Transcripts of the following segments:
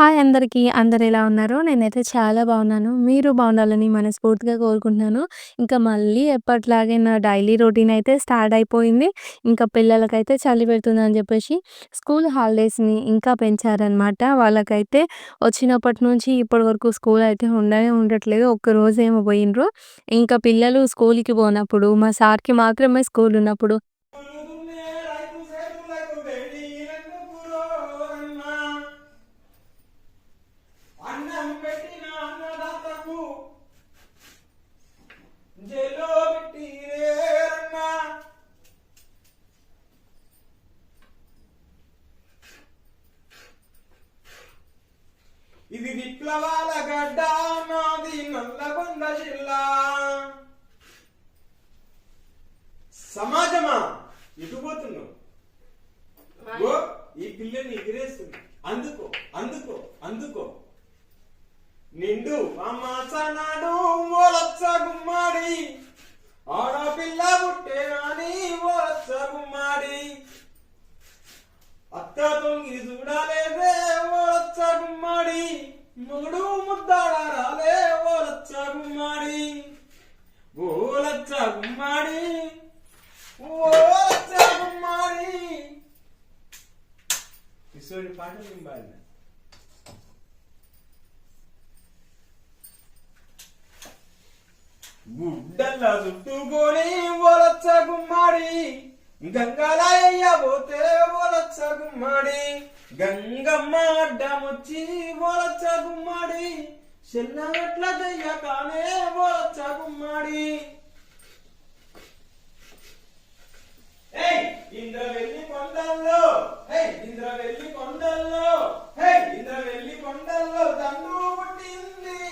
Hi అందరికీ. అందరు ఎలా ఉన్నారు? నేనైతే చాలా బాగున్నాను. మీరు బాగుండాలని మనస్ఫూర్తిగా కోరుకుంటున్నాను. ఇంకా మళ్ళీ ఎప్పట్లాగే నా డైలీ రొటీన్ అయితే స్టార్ట్ అయిపోయింది. ఇంకా పిల్లలకైతే చలి పెడుతుందని చెప్పేసి స్కూల్ హాలిడేస్‌ని ఇంకా పెంచారనమాట. వాళ్ళకైతే వచ్చినప్పటి నుంచి ఇప్పటి వరకు స్కూల్ అయితే ఉండనే ఉండట్లేదు. ఒక్కరోజేమో పోయిండ్రు. ఇంకా పిల్లలు స్కూల్‌కి పోనప్పుడు, మా సార్‌కి మాత్రమే స్కూల్ ఉన్నప్పుడు ఓలచ్చ గుమ్మాడి ఆడపిల్ల పుట్టేనాని ఓలచ్చ గుమ్మాడి అత్త తొంగి చూడాలేదే ఓలచ్చ గుమ్మాడి మొగుడు ముద్దాడ రాలే ఓలచ్చ గుమ్మాడి ఓలచ్చ గుమ్మాడి ఓలచ్చ గుమ్మాడి కిషోరి పాట నింబాలి గుడ్డల్లా చుట్టుకొని ఓలచ్చ గుమ్మాడి. గంగల పోతే ఓలచ్చ గుమ్మాడి. గంగమ్మ అడ్డమొచ్చి ఓలచ్చ గుమ్మాడి. చెల్లగట్ల దయ్య కానే ఓలచ్చ గుమ్మాడి. ఇంద్ర వెళ్ళి కొండల్లో. ఇంద్ర వెళ్ళి కొండల్లో. ఇంద్ర వెళ్ళి కొండల్లో దండు పుట్టింది.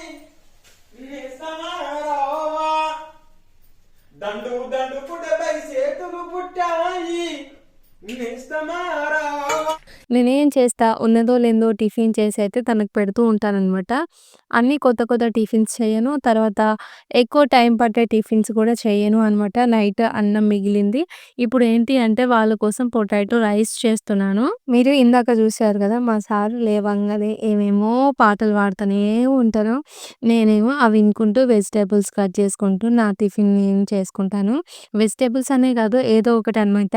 దండు దండు పుట్టపై చేతులు పుట్టాయి. నిస్తమారావా నేనేం చేస్తా ఉన్నదో లేదో టిఫిన్ చేసి అయితే తనకు పెడుతూ ఉంటాననమాట. అన్నీ కొత్త కొత్త టిఫిన్స్ చేయను. తర్వాత ఎక్కువ టైం పట్టే టిఫిన్స్ కూడా చేయను అనమాట. నైట్ అన్నం మిగిలింది. ఇప్పుడు ఏంటి అంటే వాళ్ళ కోసం పొటాటో రైస్ చేస్తున్నాను. మీరు ఇందాక చూసారు కదా! మా సార్ లేవంగానే ఏమేమో పాటలు పాడుతూనే ఉంటారు. నేనేమో అవి వినుకుంటూ వెజిటేబుల్స్ కట్ చేసుకుంటూ నా టిఫిన్ నేను చేసుకుంటాను. వెజిటేబుల్స్ అనే కాదు ఏదో ఒకటి అనమాట.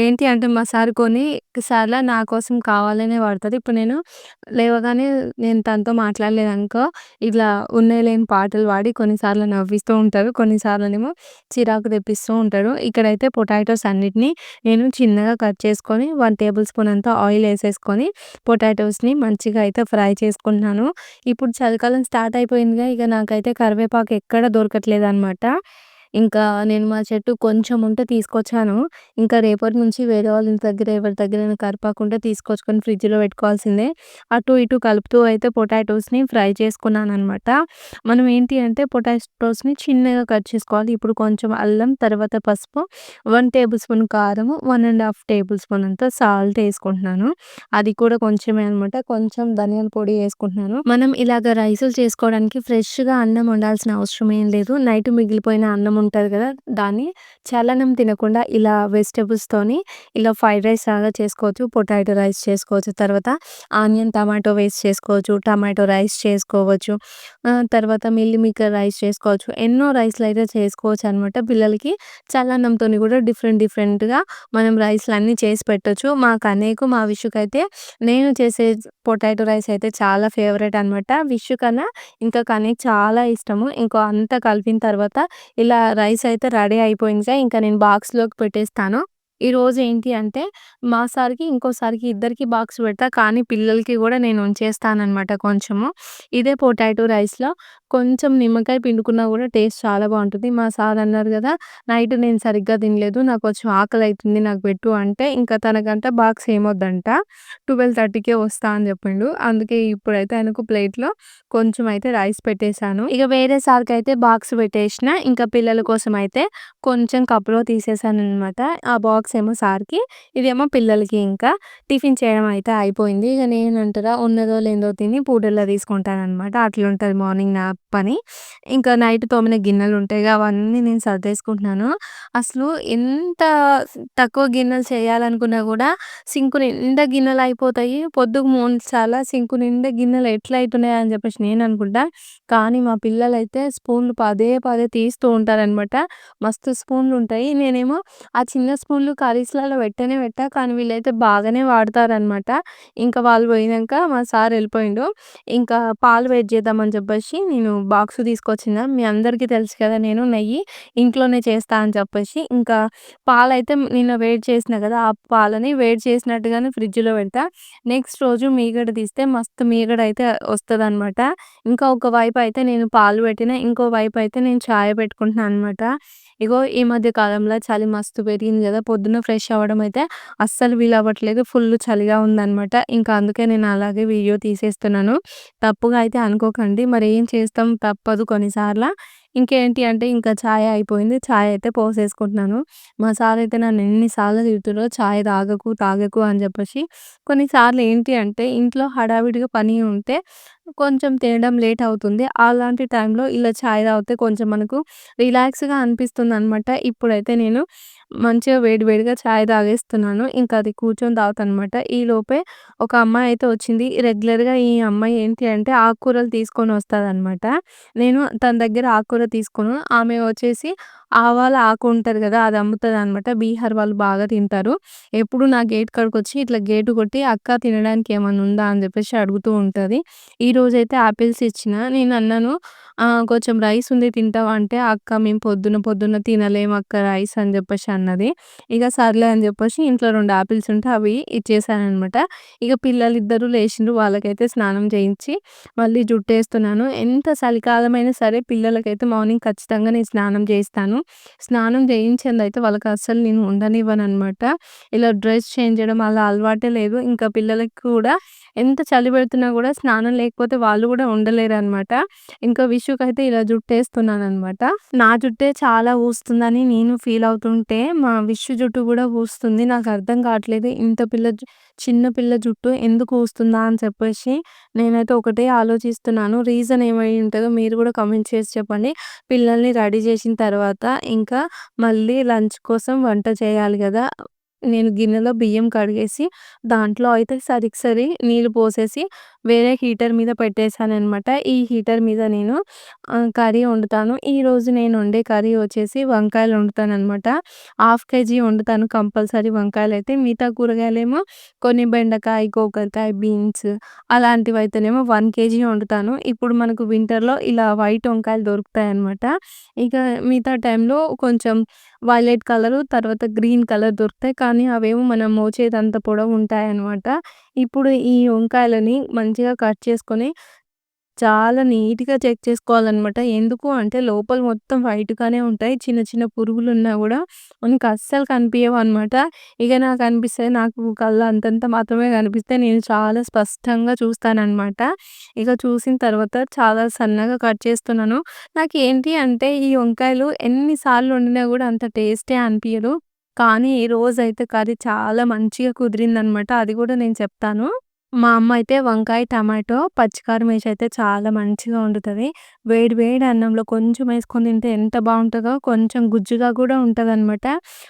ఏంటి అంటే మా సార్ కొన్ని సార్లు నా కోసం కావాలనే వాడతారు. ఇప్పుడు నేను లేవగానే నేను తనతో మాట్లాడలేదనుకో ఇట్లా ఉన్నాయి లేని పాటలు పాడి కొన్నిసార్లు నవ్విస్తూ ఉంటారు. కొన్నిసార్లునేమో చిరాకు తెప్పిస్తూ ఉంటారు. ఇక్కడైతే పొటాటోస్ అన్నిటిని నేను చిన్నగా కట్ చేసుకొని వన్ టేబుల్ స్పూన్ అంతా ఆయిల్ వేసేసుకొని పొటాటోస్‌ని మంచిగా అయితే ఫ్రై చేసుకుంటున్నాను. ఇప్పుడు చలికాలం స్టార్ట్ అయిపోయిందిగా ఇక నాకైతే కరివేపాకు ఎక్కడ దొరకట్లేదనమాట. ఇంకా నేను మా చెట్టు కొంచెం ఉంటే తీసుకొచ్చాను. ఇంకా రేపటి నుంచి వేరే వాళ్ళ ఇంటి దగ్గర ఎవరి దగ్గర కరివేపాకు ఉంటే తీసుకొచ్చుకొని ఫ్రిడ్జ్‌లో పెట్టుకోవాల్సిందే. అటు ఇటు కలుపుతూ అయితే పొటాటోస్‌ని ఫ్రై చేసుకున్నాననమాట. మనం ఏంటి అంటే పొటాటోస్‌ని చిన్నగా కట్ చేసుకోవాలి. ఇప్పుడు కొంచెం అల్లం, తర్వాత పసుపు, వన్ టేబుల్ స్పూన్ కారము, 1 ½ టేబుల్ స్పూన్ అంతా సాల్ట్ వేసుకుంటున్నాను అది కూడా కొంచెమే అనమాట. కొంచెం ధనియాల పొడి వేసుకుంటున్నాను మనం ఇలాగ రైసులు చేసుకోవడానికి ఫ్రెష్‌గా అన్నం వండాల్సిన అవసరం ఏం లేదు. నైట్ మిగిలిపోయిన అన్నం ఉంటుంది కదా! దాన్ని చల్లనం తినకుండా ఇలా వెజిటేబుల్స్తోని ఇలా ఫ్రైడ్ రైస్ లాగా చేసుకోవచ్చు. పొటాటో రైస్ చేసుకోవచ్చు. తర్వాత ఆనియన్, టమాటో వేస్ట్ చేసుకోవచ్చు. టమాటో రైస్ చేసుకోవచ్చు. తర్వాత మిల్ మేకర్ రైస్ చేసుకోవచ్చు. ఎన్నో రైస్‌లు అయితే చేసుకోవచ్చు అనమాట. పిల్లలకి చల్లన్నంతోని కూడా డిఫరెంట్ డిఫరెంట్‌గా మనం రైస్‌లన్నీ చేసి పెట్టొచ్చు. మా కన్నయ్యకు, మా విషుకైతే నేను చేసే పొటాటో రైస్ అయితే చాలా ఫేవరెట్ అనమాట. విషు కన్నా ఇంకా కన్నయ్యకి చాలా ఇష్టము. ఇంకో అంతా కలిపిన తర్వాత ఇలా రైస్ అయితే రెడీ అయిపోయిందిగా ఇంకా నేను బాక్స్‌లోకి పెట్టేస్తాను. ఈరోజు ఏంటి అంటే మా సార్‌కి, ఇంకో సార్‌కి ఇద్దరికీ బాక్స్ పెడతా. కానీ పిల్లలకి కూడా నేను ఉంచేస్తాననమాట కొంచెము. ఇదే పొటాటో రైస్‌లో కొంచెం నిమ్మకాయ పిండుకున్నా కూడా టేస్ట్ చాలా బావుంటుంది. మా సార్ అన్నారు కదా! నైట్ నేను సరిగ్గా తినలేదు. నాకు కొంచెం ఆకలైతుంది నాకు పెట్టు అంటే ఇంకా తనకంట బాక్స్ ఏమొద్దంట. 12:30కే వస్తా అని చెప్పిండు. అందుకే ఇప్పుడైతే ఆయనకు ప్లేట్‌లో కొంచెం అయితే రైస్ పెట్టేసాను. ఇక వేరే సార్‌కైతే బాక్స్ పెట్టేసిన. ఇంకా పిల్లల కోసం అయితే కొంచెం కప్‌లో తీసేసాననమాట. ఆ బాక్స్ బాక్స్ ఏమో సార్‌కి. ఇదేమో పిల్లలకి ఇంకా. టిఫిన్ చేయడం అయితే అయిపోయింది. ఇక నేనంటారా ఉన్నదో లేదో తిని పూటల్లో తీసుకుంటాననమాట. అట్లుంటది మార్నింగ్ నా పని. ఇంకా నైట్ తోమిన గిన్నెలు ఉంటాయి అవన్నీ నేను సర్దేసుకుంటున్నాను. అసలు ఎంత తక్కువ గిన్నెలు చేయాలనుకున్నా కూడా సింకు నిండా గిన్నెలయిపోతాయి. పొద్దుకు 3 సార్ల సింకు నిండా గిన్నెలు ఎట్లా అయితున్నాయా అని చెప్పేసి నేననుకుంటా. కానీ మా పిల్లలైతే స్పూన్లు పదే పదే తీస్తూ ఉంటారనమాట. మస్తు స్పూన్లు ఉంటాయి నేనేమో ఆ చిన్న స్పూన్లు కర్రీస్‌లలో పెట్టనే పెట్టా. కానీ వీళ్ళైతే బాగానే వాడతారనమాట. ఇంకా వాళ్ళు పోయినాక మా సార్ వెళ్ళిపోయిండు ఇంకా పాలు వేట్ చేద్దామని చెప్పేసి నేను బాక్స్ తీసుకొచ్చిన. మీ అందరికీ తెలుసు కదా! నేను నెయ్యి ఇంట్లోనే చేస్తా అని చెప్పేసి. ఇంకా పాలైతే నిన్న వేడి చేసినా కదా! ఆ పాలని వేడి చేసినట్టుగానే ఫ్రిడ్జ్‌లో పెడతా. నెక్స్ట్ రోజు మీగడ తీస్తే మస్తు మీగడ అయితే వస్తుంది అనమాట ఇంకా ఒక వైపు అయితే నేను పాలు పెట్టిన. ఇంకో వైపు అయితే నేను చాయ్ పెట్టుకుంటున్నాను అనమాట. ఇగో ఈ మధ్య కాలంలో చలి మస్తు పెరిగింది కదా! పొద్దున్న ఫ్రెష్ అవ్వడం అయితే అస్సలు వీలవ్వట్లేదు. ఫుల్ చలిగా ఉందనమాట. ఇంకా అందుకే నేను అలాగే వీడియో తీసేస్తున్నాను. తప్పుగా అయితే అనుకోకండి. మరి ఏం చేస్తాం తప్పదు కొన్నిసార్లు ఇంకేంటి అంటే ఇంకా చాయ్ అయిపోయింది. చాయ్ అయితే పోసేసుకుంటున్నాను. మా సార్ అయితే నన్ను ఎన్నిసార్లు సార్లు ఛాయ్ తాగకు, తాగకు అని చెప్పేసి. కొన్నిసార్లు ఏంటి అంటే ఇంట్లో హడావిడిగా పని ఉంటే కొంచెం తినడం లేట్ అవుతుంది. అలాంటి టైంలో ఇలా చాయ్ తాగితే కొంచెం మనకు రిలాక్స్‌గా అనిపిస్తుంది అనమాట ఇప్పుడైతే నేను మంచిగా వేడివేడిగా చాయ్ తాగేస్తున్నాను. ఇంకా అది కూర్చొని తాగుతాననమాట. ఈలోపే ఒక అమ్మాయి అయితే వచ్చింది. రెగ్యులర్‌గా ఈ అమ్మాయి ఏంటి అంటే ఆకుకూరలు తీసుకొని వస్తుందన్నమాట నేను తన దగ్గర ఆకుకూర తీసుకోను. ఆమె వచ్చేసి ఆవాల ఆకు ఉంటారు కదా! అది అమ్ముతుంది అనమాట బీహార్ వాళ్ళు బాగా తింటారు. ఎప్పుడు నా గేట్ కాడికి వచ్చి ఇట్లా గేటు కొట్టి "అక్క తినడానికి ఏమన్నా ఉందా?" అని చెప్పేసి అడుగుతూ ఉంటది. ఈరోజైతే ఆపిల్స్ ఇచ్చిన. నేను అన్నాను "కొంచెం రైస్ ఉంది తింటావా?" అంటే "అక్క మేము పొద్దున పొద్దున తినలేము అక్క రైస్" అని చెప్పేసి అన్నది. ఇక సర్లే అని చెప్పేసి ఇంట్లో రెండు ఆపిల్స్ ఉంటే అవి ఇచ్చేసాననమాట. ఇక పిల్లలిద్దరూ లేచిండ్రు. వాళ్ళకైతే స్నానం చేయించి మళ్ళీ జుట్టేస్తున్నాను. ఎంత చలికాలమైనా సరే పిల్లలకైతే మార్నింగ్ ఖచ్చితంగా నేను స్నానం చేయిస్తాను. స్నానం చేయించందయితే వాళ్ళకి అస్సలు నేను ఉండనివ్వను అనమాట ఇలా డ్రెస్ చేంజ్ చేయడం అలా అలవాటే లేదు. ఇంకా పిల్లలకి కూడా ఎంత చలి పెడుతున్నా కూడా స్నానం లేకపోతే వాళ్ళు కూడా ఉండలేరు అనమాట ఇంకా విషుకైతే ఇలా జుట్టేస్తున్నాననమాట. నా జుట్టే చాలా ఊస్తుందని నేను ఫీల్ అవుతుంటే మా విషు జుట్టు కూడా ఊస్తుంది. నాకు అర్థం కావట్లేదు. ఇంత పిల్ల చిన్న పిల్ల జుట్టు ఎందుకు ఊస్తుందా అని చెప్పేసి నేనైతే ఒకటే ఆలోచిస్తున్నాను. రీజన్ ఏమై ఉంటుందో మీరు కూడా కమెంట్ చేసి చెప్పండి. పిల్లల్ని రెడీ చేసిన తర్వాత ఇంకా మళ్ళీ లంచ్ కోసం వంట చేయాలి కదా! నేను గిన్నెలో బియ్యం కడిగేసి దాంట్లో అయితే సరికి సరి నీళ్ళు పోసేసి వేరే హీటర్ మీద పెట్టేసాననమాట. ఈ హీటర్ మీద నేను కర్రీ వండుతాను. ఈరోజు నేను వండే కర్రీ వచ్చేసి వంకాయలు వండుతాననమాట. హాఫ్ కేజీ వండుతాను కంపల్సరీ వంకాయలు అయితే మిగతా కూరగాయలేమో కొన్ని బెండకాయ, గోకరకాయ, బీన్స్ అలాంటివి అయితేనేమో వన్ కేజీ వండుతాను. ఇప్పుడు మనకు వింటర్‌లో ఇలా వైట్ వంకాయలు దొరుకుతాయి అనమాట ఇక మిగతా టైంలో కొంచెం వైలెట్ కలరు తర్వాత గ్రీన్ కలర్ దొరుకుతాయి. కానీ అవేమో మనం మోచేతంత పొడవు ఉంటాయనమాట. ఇప్పుడు ఈ వంకాయలని మంచిగా కట్ చేసుకొని చాలా నీట్‌గా చెక్ చేసుకోవాలనమాట. ఎందుకు అంటే లోపల మొత్తం వైట్‌గానే ఉంటాయి. చిన్న చిన్న పురుగులు ఉన్నా కూడా మనకు అస్సలు అనమాట ఇక నాకు అనిపిస్తది నాకు కళ్ళు అంతంత మాత్రమే కనిపిస్తాయి. నేను చాలా స్పష్టంగా చూస్తాననమాట. ఇక చూసిన తర్వాత చాలా సన్నగా కట్ చేస్తున్నాను. నాకు ఏంటి అంటే ఈ వంకాయలు ఎన్నిసార్లు వండినా కూడా అంత టేస్టే అనిపించదు కానీ ఈరోజైతే కర్రీ చాలా మంచిగా కుదిరిందనమాట. అది కూడా నేను చెప్తాను. మా అమ్మ అయితే వంకాయ, టమాటో, పచ్చికారం ఏసి అయితే చాలా మంచిగా వండుతది. వేడి వేడి అన్నంలో కొంచెం ఏసుకొని తింటే ఎంత బావుంటదో కొంచెం గుజ్జుగా కూడా ఉంటదనమాట.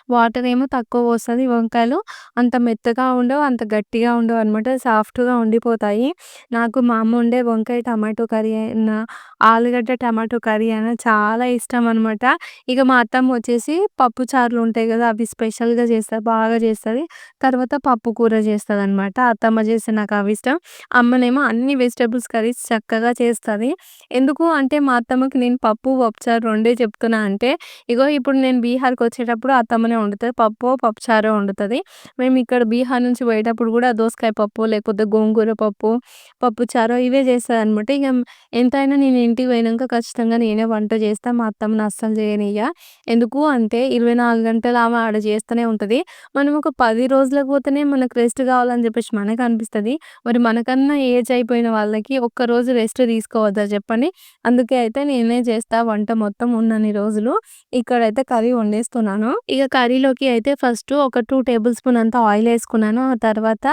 వాటర్ ఏమో తక్కువ పోస్తది. వంకాయలు అంత మెత్తగా ఉండవు. అంత గట్టిగా ఉండవనమాట. సాఫ్ట్‌గా ఉండిపోతాయి. నాకు మా అమ్మ వండే వంకాయ టమాటో కర్రీ అయినా, ఆలుగడ్డ టమాటో కర్రీ అయినా చాలా ఇష్టం అనమాట. ఇక మా అత్తమ్మ వచ్చేసి పప్పు చారులు ఉంటాయి కదా! అవి స్పెషల్‌గా చేస్తది. బాగా చేస్తది. తర్వాత పప్పు కూర చేస్తదనమాట. అత్తమ్మ చేస్తే నాకు అవి ఇష్టం. అమ్మనేమో అన్ని వెజిటేబుల్స్ కర్రీస్ చక్కగా చేస్తుంది ఎందుకు అంటే మా అత్తమ్మకి నేను పప్పు, పప్పుచారు రెండే చెప్తున్నా అంటే ఇగో ఇప్పుడు నేను బీహార్కి వచ్చేటప్పుడు అత్తమ్మనే వండుతుంది పప్పు పప్పుచారో వండుతుంది మేము ఇక్కడ బీహార్ నుంచి పోయేటప్పుడు కూడా దోసకాయ పప్పు లేకపోతే గోంగూర పప్పు, పప్పుచారో ఇవే చేస్తదనమాట. ఇక ఎంతైనా నేను ఇంటికి పోయినాక ఖచ్చితంగా నేనే వంట చేస్తా. మా అత్తమ్మని అస్సలు చేయనియ్య. ఎందుకు అంటే 24 గంటలు ఆమె ఆడ చేస్తూనే ఉంటుంది మనం ఒక పది రోజులకు పోతేనే మనకు రెస్ట్ కావాలని చెప్పేసి మనకు అనిపిస్తుంది మరి మనకన్నా ఏజ్ అయిపోయిన వాళ్ళకి ఒక్కరోజు రెస్ట్ తీసుకోవద్దా చెప్పండి. అందుకే అయితే నేనే చేస్తా వంట మొత్తం ఉన్నన్ని రోజులు. ఇక్కడైతే కర్రీ వండేస్తున్నాను. ఇక కర్రీలోకి అయితే ఫస్ట్ ఒక టూ టేబుల్ స్పూన్ అంత ఆయిల్ వేసుకున్నాను ఆ తర్వాత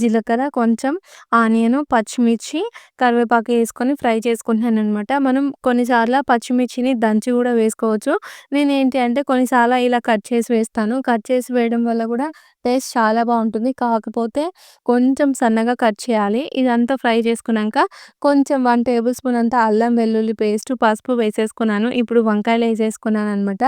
జీలకర్ర, కొంచెం ఆనియన్ పచ్చిమిర్చి, కరివేపాకు వేసుకొని ఫ్రై చేసుకుంటున్నాననమాట. మనం కొన్నిసార్లు పచ్చిమిర్చిని దంచి కూడా వేసుకోవచ్చు. నేను ఏంటి అంటే కొన్నిసార్లు ఇలా కట్ చేసి వేస్తాను. కట్ చేసి వేయడం వల్ల కూడా టేస్ట్ చాలా బాగుంటుంది కాకపోతే కొంచెం సన్నగా కట్ చేయాలి. ఇదంతా ఫ్రై చేసుకున్నాక కొంచెం వన్ టేబుల్ స్పూన్ అంత అల్లం వెల్లుల్లి పేస్ట్, పసుపు వేసేసుకున్నాను. ఇప్పుడు వంకాయలు వేసేసుకున్నాను అనమాట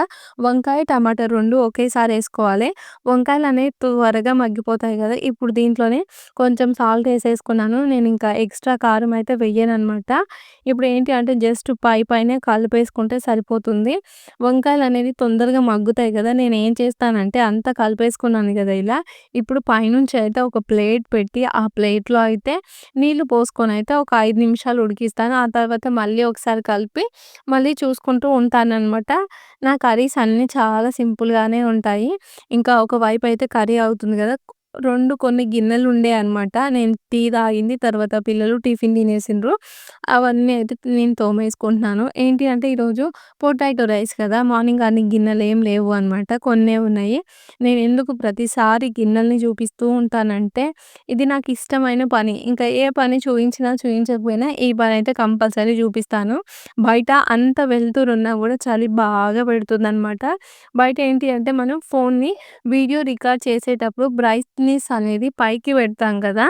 వంకాయ, టమాటా రెండు ఒకేసారి వేసుకోవాలి వంకాయలు అనేవి త్వరగా మగ్గిపోతాయి కదా ఇప్పుడు దీంట్లోనే కొంచెం సాల్ట్ వేసేసుకున్నాను నేను ఇంకా ఎక్స్‌ట్రా కారం అయితే వెయ్యననమాట. ఇప్పుడు ఏంటి అంటే జస్ట్ పై పైన కలిపేసుకుంటే సరిపోతుంది. వంకాయలు అనేది తొందరగా మగ్గుతాయి కదా నేను ఏం చేస్తానంటే అంతా కలిపేసుకున్నాను కదా ఇలా ఇప్పుడు పైనుంచి అయితే ఒక ప్లేట్ పెట్టి ఆ ప్లేట్ ప్లేట్‌లో అయితే నీళ్ళు అయితే ఒక ఐదు నిమిషాలు ఉడికిస్తాను. ఆ తర్వాత మళ్ళీ ఒకసారి కలిపి మళ్ళీ చూసుకుంటూ ఉంటానన్నమాట నా కర్రీస్ అన్నీ చాలా సింపుల్‌గానే ఉంటాయి. ఇంకా ఒకవైపు అయితే కర్రీ అవుతుంది కదా రెండు కొన్ని గిన్నెలు ఉండే అనమాట. నేను టీ తాగింది. తర్వాత పిల్లలు టిఫిన్ తినేసిండ్రు. అవన్నీ అయితే నేను తోమేసుకుంటున్నాను. ఏంటి అంటే ఈరోజు పొటాటో రైస్ కదా! మార్నింగ్ అన్ని ఏం లేవు అనమాట. కొన్నే ఉన్నాయి. నేను ఎందుకు ప్రతిసారి గిన్నెల్ని చూపిస్తూ ఉంటానంటే ఇది నాకు ఇష్టమైన పని. ఇంకా ఏ పని చూపించినా చూపించకపోయినా ఈ పని అయితే కంపల్సరీ చూపిస్తాను. బయట అంత వెళ్తురున్నా కూడా చలి బాగా పెడుతుందనమాట. బయట ఏంటి అంటే మనం ఫోన్‌ని వీడియో రికార్డ్ చేసేటప్పుడు బ్రైట్‌నెస్ అనేది పైకి పెడతాం కదా!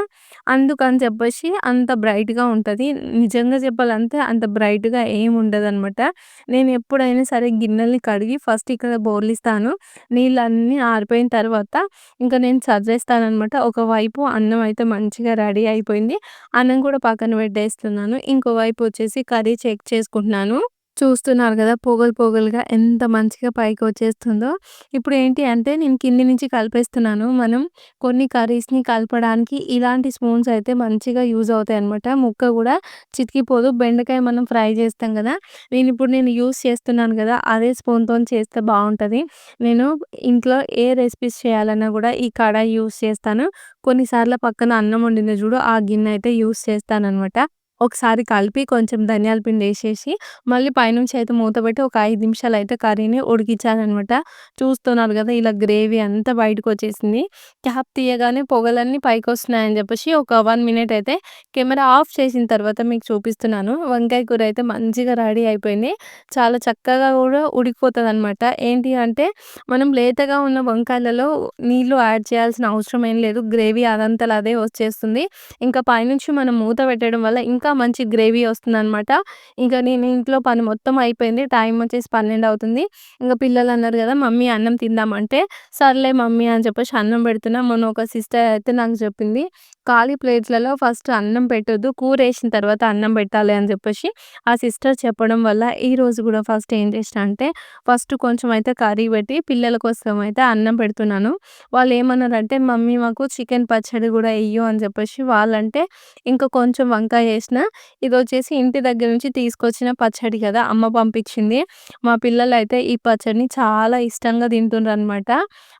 అందుకని చెప్పేసి అంత బ్రైట్‌గా ఉంటుంది నిజంగా చెప్పాలంటే అంత బ్రైట్‌గా ఏమి ఉండదనమాట. నేను ఎప్పుడైనా సరే గిన్నెల్ని కడిగి ఫస్ట్ ఇక్కడ బోర్లిస్తాను. నీళ్ళన్నీ ఆరిపోయిన తర్వాత ఇంకా నేను సర్దేస్తాననమాట. ఒకవైపు అన్నం అయితే మంచిగా రెడీ అయిపోయింది. అన్నం కూడా పక్కన పెట్టేస్తున్నాను. ఇంకోవైపు వచ్చేసి కర్రీ చెక్ చేసుకుంటున్నాను. చూస్తున్నారు కదా పొగలు పొగలుగా ఎంత మంచిగా పైకి వచ్చేస్తుందో ఇప్పుడు ఏంటి అంటే నేను కింది నుంచి కలిపేస్తున్నాను. మనం కొన్ని కర్రీస్‌ని కలపడానికి ఇలాంటి స్పూన్స్ అయితే మంచిగా యూజ్ అన్నమాట ముక్క కూడా చితికిపోదు. బెండకాయ మనం ఫ్రై చేస్తాం కదా నేను ఇప్పుడు నేను యూజ్ చేస్తున్నాను కదా అదే స్పూన్‌తోని చేస్తే బాగుంటుంది నేను ఇంట్లో ఏ రెసిపీస్ చేయాలన్నా కూడా ఈ కడాయి యూజ్ చేస్తాను. కొన్నిసార్లు పక్కన అన్నం వండిన చూడు ఆ గిన్నె అయితే యూజ్ చేస్తాననమాట. ఒకసారి కలిపి కొంచెం ధనియాల పిండి వేసేసి మళ్ళీ పైనుంచి అయితే మూత పెట్టి ఒక ఐదు నిమిషాలు అయితే కర్రీని ఉడికించాలన్నమాట చూస్తున్నారు కదా ఇలా గ్రేవీ అంతా బయటకొచ్చేసింది. క్యాప్ తీయగానే పొగలన్నీ పైకొస్తున్నాయని చెప్పేసి ఒక వన్ మినిట్ అయితే కెమెరా ఆఫ్ చేసిన తర్వాత మీకు చూపిస్తున్నాను. వంకాయ కూర అయితే మంచిగా రెడీ అయిపోయింది. చాలా చక్కగా కూడా ఉడికిపోతుంది అనమాట ఏంటి అంటే మనం లేతగా ఉన్న వంకాయలలో నీళ్ళు యాడ్ చేయాల్సిన అవసరం ఏం లేదు. గ్రేవీ అదంతలా అదే వచ్చేస్తుంది. ఇంకా పైనుంచి మనం మూత పెట్టడం వల్ల ఇంకా మంచి గ్రేవీ వస్తుందనమాట. ఇంకా నేను ఇంట్లో పని మొత్తం అయిపోయింది. టైం వచ్చేసి 12 అవుతుంది. ఇంకా పిల్లలు అన్నారు కదా మమ్మీ అన్నం తిందామంటే సర్లే మమ్మీ అని చెప్పేసి అన్నం పెడుతున్నా. మొన్న ఒక సిస్టర్ అయితే నాకు చెప్పింది. ఖాళీ ప్లేట్‌లలో ఫస్ట్ అన్నం పెట్టొద్దు. కూర వేసిన తర్వాత అన్నం పెట్టాలి అని చెప్పేసి ఆ సిస్టర్ చెప్పడం వల్ల ఈరోజు కూడా ఫస్ట్ ఏం చేసిన అంటే ఫస్ట్ కొంచెం అయితే కర్రీ పెట్టి పిల్లల కోసం అయితే అన్నం పెడుతున్నాను. వాళ్ళు ఏమన్నారంటే మమ్మీ మాకు చికెన్ పచ్చడి కూడా ఎయ్యు అని చెప్పేసి వాళ్ళంటే ఇంకా కొంచెం వంకాయ వేసిన ఇది వచ్చేసి ఇంటి దగ్గర నుంచి తీసుకొచ్చిన పచ్చడి కదా! అమ్మ పంపించింది. మా పిల్లలైతే ఈ పచ్చడిని చాలా ఇష్టంగా తింటుండ్రనమాట.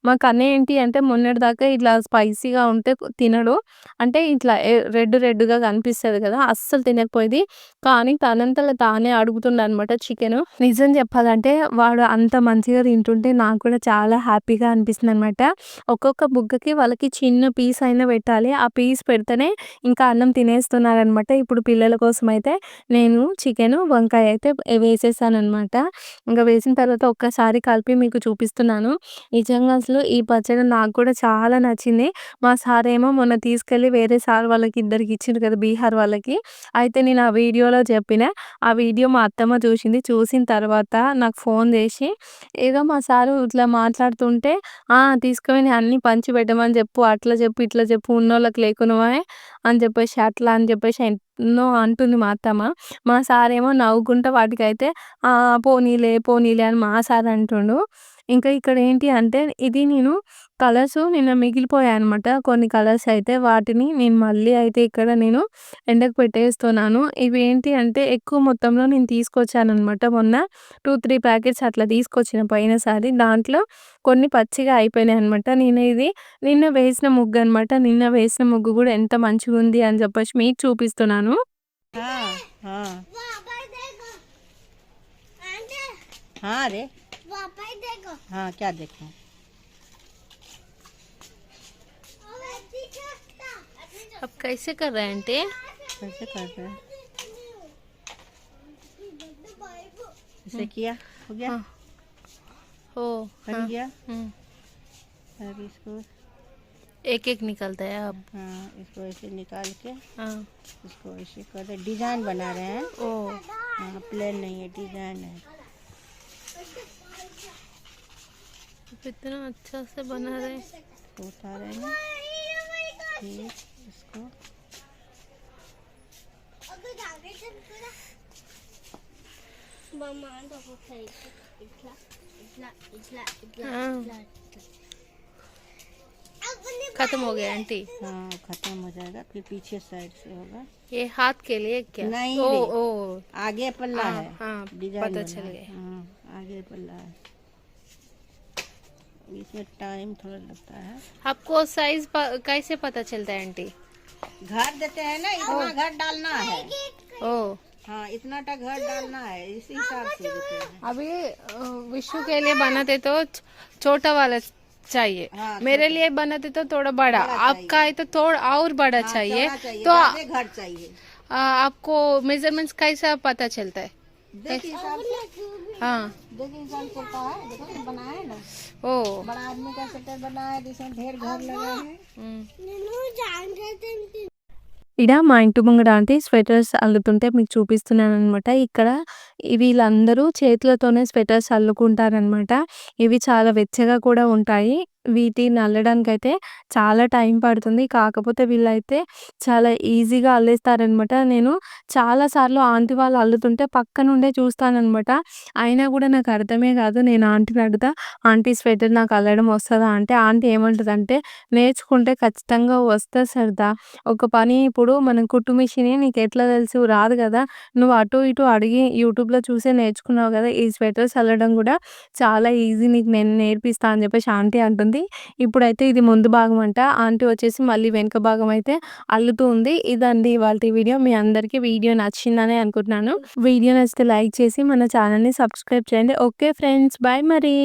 మా కన్నయ్య ఏంటి అంటే మొన్నటిదాకా ఇట్లా స్పైసీగా ఉంటే తినడు. అంటే ఇట్లా రెడ్ రెడ్‌గా కనిపిస్తుంది కదా! అస్సలు తినకపోయేది. కానీ తనంతలో తానే అడుగుతుండనమాట చికెను. నిజం చెప్పాలంటే వాడు అంత మంచిగా తింటుంటే నాకు కూడా చాలా హ్యాపీగా అనిపిస్తుంది అనమాట ఒక్కొక్క బుగ్గకి వాళ్ళకి చిన్న పీస్ అయినా పెట్టాలి. ఆ పీస్ పెడితేనే ఇంకా అన్నం తినేస్తున్నారనమాట. ఇప్పుడు పిల్లల కోసం అయితే నేను చికెను, వంకాయ అయితే వేసేసాననమాట. ఇంకా వేసిన తర్వాత ఒక్కసారి కలిపి మీకు చూపిస్తున్నాను. నిజంగా అసలు ఈ పచ్చడి నాకు కూడా చాలా నచ్చింది. మా సార్ ఏమో మొన్న తీసుకెళ్ళి వేరే సార్ వాళ్ళకి ఇద్దరికి ఇచ్చిండ్రు కదా! బీహార్ వాళ్ళకి. అయితే నేను ఆ వీడియోలో చెప్పిన. ఆ వీడియో మా అత్తమ్మ చూసింది. చూసిన తర్వాత నాకు ఫోన్ చేసి ఏదో మా సారు ఇట్లా మాట్లాడుతుంటే తీసుకుని అన్నీ పంచి పెట్టమని చెప్పు. అట్లా చెప్పు, ఇట్లా చెప్పు ఉన్నోళ్ళకి లేకున్నావే అని చెప్పేసి అట్లా అని చెప్పేసి నో అంటుంది మా అత్తమ్మ. మా సారేమో నవ్వుకుంటా వాటికైతే పోనీలే, పోనీలే అని మా సార్ అంటుండు. ఇంకా ఇక్కడ ఏంటి అంటే ఇది నేను కలర్స్ నిన్న మిగిలిపోయాయన్నమాట. కొన్ని కలర్స్ అయితే వాటిని నేను మళ్ళీ అయితే ఇక్కడ నేను ఎండకు పెట్టేస్తున్నాను. ఇవి ఏంటి అంటే ఎక్కువ మొత్తంలో నేను తీసుకొచ్చానన్నమాట. మొన్న 2, 3 ప్యాకెట్స్ అట్లా తీసుకొచ్చిన పోయినసారి. దాంట్లో కొన్ని పచ్చిగా అయిపోయినాయన్నమాట. నేను ఇది నిన్న వేసిన ముగ్గు అన్నమాట. నిన్న వేసిన ముగ్గు కూడా ఎంత మంచిగుంది అని చెప్పేసి మీకు చూపిస్తున్నాను. हाँ हाँ देखो। हाँ देखो? हाँ क्या देखो अब कैसे कर रहे हैं आंटी? कैसे कर रहे हैं? इसे किया? हो गया? हाँ। ओ बन गया हम्म, अब इसको एक एक निकलता है अब। हाँ इसको ऐसे निकाल के हाँ। इसको ऐसे कर डिज़ाइन बना रहे हैं। ओ। हाँ प्लेन नहीं है डिज़ाइन है। इतना अच्छा से बना रहे इसको। इसको तो वो खरीद इतला इतला इतला इतला हाँ। खत्म हो गया आंटी। हाँ खत्म हो जाएगा फिर पीछे साइड से होगा। ये हाथ के लिए क्या? नहीं ओ ओ। आगे पल्ला हाँ, है। हाँ, पता चल गया। हाँ आगे पल्ला है। इसमें टाइम थोड़ा लगता है। आपको साइज़ कैसे पता चलता है आंटी? घर देते हैं ना इतना घर डालना है। ओ। हाँ इतना टा घर डालना है इसी हिसाब से देते हैं। अभी अ, विशु के लिए बनाते तो छोटा वाला चाहिए। हाँ, मेरे लिए बनाते तो थोड़ा बड़ा। आपका है तो थोड़ा और बड़ा हाँ, चाहिए। चाहिए तो घर चाहिए। आ, आपको मेजरमेंट्स कैसा पता चलता है? हाँ देख हिसाब चलता है देखो तो बना है ना ओ बड़ा आदमी का स्वेटर बना है जिसमें ढेर घर लगा है हम्म। నేను జాగ్రత్త ఇడ మా ఇంటి ముంగడ అంటే స్వెటర్స్ అల్లుతుంటే మీకు చూపిస్తున్నాననమాట. ఇక్కడ ఈ వీళ్ళందరూ చేతులతోనే స్వెటర్స్ అల్లుకుంటారనమాట. ఇవి చాలా వెచ్చగా కూడా ఉంటాయి. వీటిని అల్లడానికైతే చాలా టైం పడుతుంది. కాకపోతే వీళ్ళైతే చాలా ఈజీగా అల్లేస్తారనమాట. నేను చాలా సార్లు ఆంటీ వాళ్ళు అల్లుతుంటే పక్కనుండే చూస్తానమాట చూస్తాననమాట. అయినా కూడా నాకు అర్థమే కాదు. నేను ఆంటీని అడుగుతా, "ఆంటీ స్వెటర్ నాకు అల్లడం వస్తుందా అంటే ఆంటీ ఏమంటుందంటే "నేర్చుకుంటే ఖచ్చితంగా వస్తా సర్దా ఒక పని ఇప్పుడు మనం కుట్టు నీకు ఎట్లా తెలుసు? రాదు కదా! నువ్వు అటు ఇటు అడిగి యూట్యూబ్‌లో చూసే నేర్చుకున్నావు కదా! ఈ స్వెటర్స్ అల్లడం కూడా చాలా ఈజీ నీకు నేను నేర్పిస్తా" అని చెప్పేసి ఆంటీ అంటుంది. ఇప్పుడైతే ఇది ముందు భాగం అంట. ఆంటీ వచ్చేసి మళ్ళీ వెనుక భాగం అయితే అల్లుతూ ఉంది. ఇదండి ఇవాళ వీడియో. మీ అందరికీ వీడియో నచ్చిందనే అనుకుంటున్నాను. వీడియో నచ్చితే లైక్ చేసి మన ఛానల్‌ని సబ్స్క్రైబ్ చేయండి. Okay friends. బాయ్ మరి.